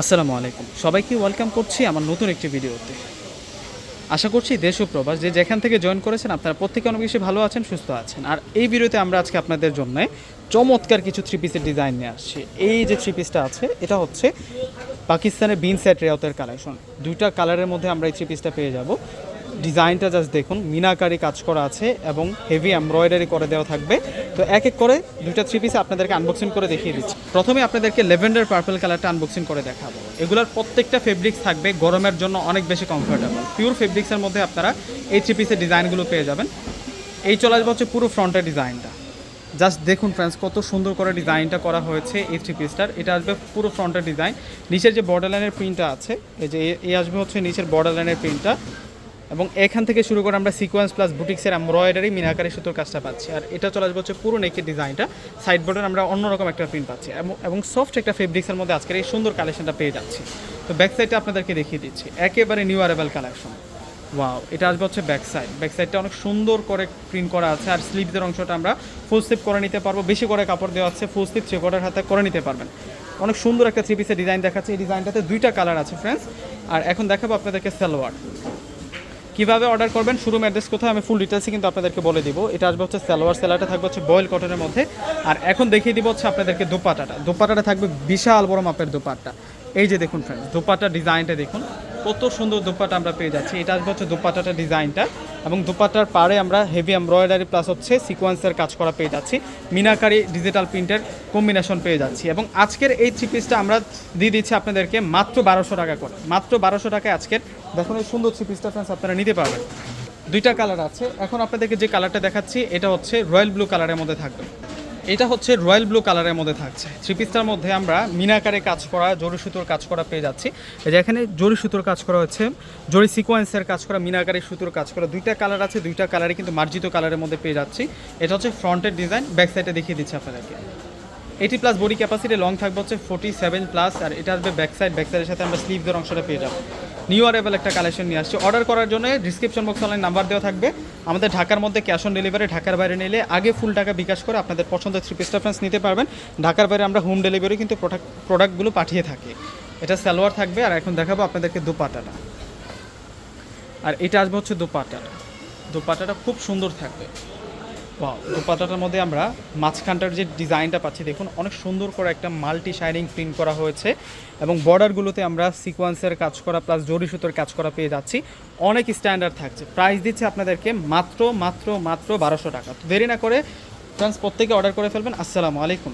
আসসালামু আলাইকুম। সবাইকে ওয়েলকাম করছি আমার নতুন একটি ভিডিওতে। আশা করছি দেশ ও প্রবাস, যে যেখান থেকে জয়েন করেছেন, আপনারা প্রত্যেকে অনেক বেশি ভালো আছেন, সুস্থ আছেন। আর এই ভিডিওতে আমরা আজকে আপনাদের জন্য চমৎকার কিছু থ্রি পিসের ডিজাইন নিয়ে আসছি। এই যে থ্রি পিসটা আছে, এটা হচ্ছে পাকিস্তানের বিন সেট রেওতের কালেকশন দুইটা কালারের মধ্যে আমরা এই থ্রি পিসটা পেয়ে যাব। ডিজাইনটা জাস্ট দেখুন, মিনাকারি কাজ করা আছে এবং হেভি এমব্রয়ডারি করে দেওয়া থাকবে। তো এক এক করে দুইটা থ্রি পিস আপনাদেরকে আনবক্সিং করে দেখিয়ে দিচ্ছি। প্রথমে আপনাদেরকে লেভেন্ডার পার্পল কালারটা আনবক্সিং করে দেখাবো। এগুলোর প্রত্যেকটা ফেব্রিক্স থাকবে, গরমের জন্য অনেক বেশি কমফোর্টেবল পিওর ফেব্রিক্সের মধ্যে আপনারা এই থ্রি পিসের ডিজাইনগুলো পেয়ে যাবেন। এই চলে আসবে হচ্ছে পুরো ফ্রন্টের ডিজাইনটা। জাস্ট দেখুন ফ্রেন্ডস কত সুন্দর করে ডিজাইনটা করা হয়েছে এই থ্রি পিসটার এটা আসবে পুরো ফ্রন্টের ডিজাইন। নিচের যে বর্ডার লাইনের প্রিন্টটা আছে, এই যে এই আসবে হচ্ছে নিচের বর্ডার লাইনের প্রিন্টটা এবং এখান থেকে শুরু করে আমরা সিকোয়েন্স প্লাস বুটিক্সের এমব্রয়ডারি মিনাকারি সুতোর কাজটা পাচ্ছি। আর এটা চলে আসবে হচ্ছে পুরো নেকের ডিজাইনটা সাইড বোর্ডের আমরা অন্যরকম একটা প্রিন্ট পাচ্ছি। এবং- সফট একটা ফেব্রিক্সের মধ্যে আজকের এই সুন্দর কালেকশনটা পেয়ে যাচ্ছি। তো ব্যাক সাইডটা আপনাদেরকে দেখিয়ে দিচ্ছি। একেবারে নিউ আরেবল কালেকশন ওয়াও এটা আসবে হচ্ছে ব্যাক সাইড ব্যাক সাইডটা অনেক সুন্দর করে প্রিন্ট করা আছে। আর স্লিভদের অংশটা আমরা ফুল স্লিপ করে নিতে পারব। বেশি করে কাপড় দেওয়া আছে। ফুল স্লিপ চেকটার হাতে করে নিতে পারবেন। অনেক সুন্দর একটা থ্রি পিসের ডিজাইন দেখাচ্ছে। এই ডিজাইনটাতে দুইটা কালার আছে ফ্রেন্ডস আর এখন দেখাবো আপনাদেরকে সালোয়ার। কীভাবে অর্ডার করবেন? শুরু অ্যাড্রেস কোথায়? আমি ফুল ডিটেলসে কিন্তু আপনাদেরকে বলে দিব। এটা আসবে হচ্ছে সালোয়ার সেলারটা থাকবে হচ্ছে বয়েল কটনের মধ্যে। আর এখন দেখিয়ে দিব হচ্ছে আপনাদেরকে দোপাটাটা। দোপাটাটা থাকবে বিশাল বড় মাপের দোপাট্টা। এই যে দেখুন ফ্রেন্ডস দোপাটার ডিজাইনটা দেখুন। কত সুন্দর দোপাটা আমরা পেয়ে যাচ্ছি। এটা হচ্ছে দোপাটাটার ডিজাইনটা এবং দোপাটার পাড়ে আমরা হেভি এমব্রয়ডারি প্লাস হচ্ছে সিকোয়েন্সের কাজ করা পেয়ে যাচ্ছি। মিনাকারি ডিজিটাল প্রিন্টের কম্বিনেশন পেয়ে যাচ্ছি এবং আজকের এই থ্রি পিসটা আমরা দিয়ে দিচ্ছি আপনাদেরকে মাত্র বারোশো টাকা করে। মাত্র বারোশো টাকায় আজকের দেখুন এই সুন্দর থ্রি পিসটা ফ্রেন্ডস আপনারা নিতে পারবেন। দুইটা কালার আছে। এখন আপনাদেরকে যে কালারটা দেখাচ্ছি, এটা হচ্ছে রয়্যাল ব্লু কালারের মধ্যে থাকবে। এটা হচ্ছে রয়্যাল ব্লু কালারের মধ্যে থাকছে। থ্রি পিসটার মধ্যে আমরা মিনাকারে কাজ করা, জরি সুতোর কাজ করা পেয়ে যাচ্ছি। এই যে এখানে জরি সুতোর কাজ করা হচ্ছে, জরি সিকোয়েন্সের কাজ করা মিনাকারি সুতোর কাজ করা, দুইটা কালার আছে, দুইটা কালারে কিন্তু মার্জিত কালারের মধ্যে পেয়ে যাচ্ছি। এটা হচ্ছে ফ্রন্টের ডিজাইন, ব্যাক সাইডে দেখিয়ে দিচ্ছি আপনাদেরকে। Eighty plus body capacity, long থাকবে হচ্ছে ফোর্টি সেভেন প্লাস আর এটা আসবে ব্যাক সাইড, ব্যাক সাইডের সাথে আমরা স্লিভদের অংশটা পেয়ে যাব। নিউ আরেবল একটা কালেকশন নিয়ে আসছি। অর্ডার করার জন্য ডিসক্রিপশন বক্স অনলাইন নাম্বার দেওয়া থাকবে। আমাদের ঢাকার মধ্যে ক্যাশ অন ডেলিভারি ঢাকার বাইরে নিলে আগে ফুল টাকা বিকাশ করে আপনাদের পছন্দের থ্রি পিস ফ্রেন্স নিতে পারবেন। ঢাকার বাইরে আমরা হোম ডেলিভারি কিন্তু প্রোডাক্ট প্রোডাক্টগুলো পাঠিয়ে থাকি। এটা সালোয়ার থাকবে আর এখন দেখাবো আপনাদেরকে দুপাটাটা। আর এটা আসবে হচ্ছে দুপাটাটা। দুপাটাটা খুব সুন্দর থাকবে। দোপাট্টাটার মধ্যে আমরা মাঝখানটার যে ডিজাইনটা পাচ্ছি, দেখুন, অনেক সুন্দর করে একটা মাল্টি শাইনিং প্রিন্ট করা হয়েছে এবং বর্ডারগুলোতে আমরা সিকোয়েন্সের কাজ করা প্লাস জরি সুতোর কাজ করা পেয়ে যাচ্ছি। অনেক স্ট্যান্ডার্ড থাকছে। প্রাইস দিচ্ছে আপনাদেরকে মাত্র মাত্র মাত্র বারোশো টাকা। তো দেরি না করে ফ্রেন্ডস প্রত্যেকে অর্ডার করে ফেলবেন। আসসালামু আলাইকুম।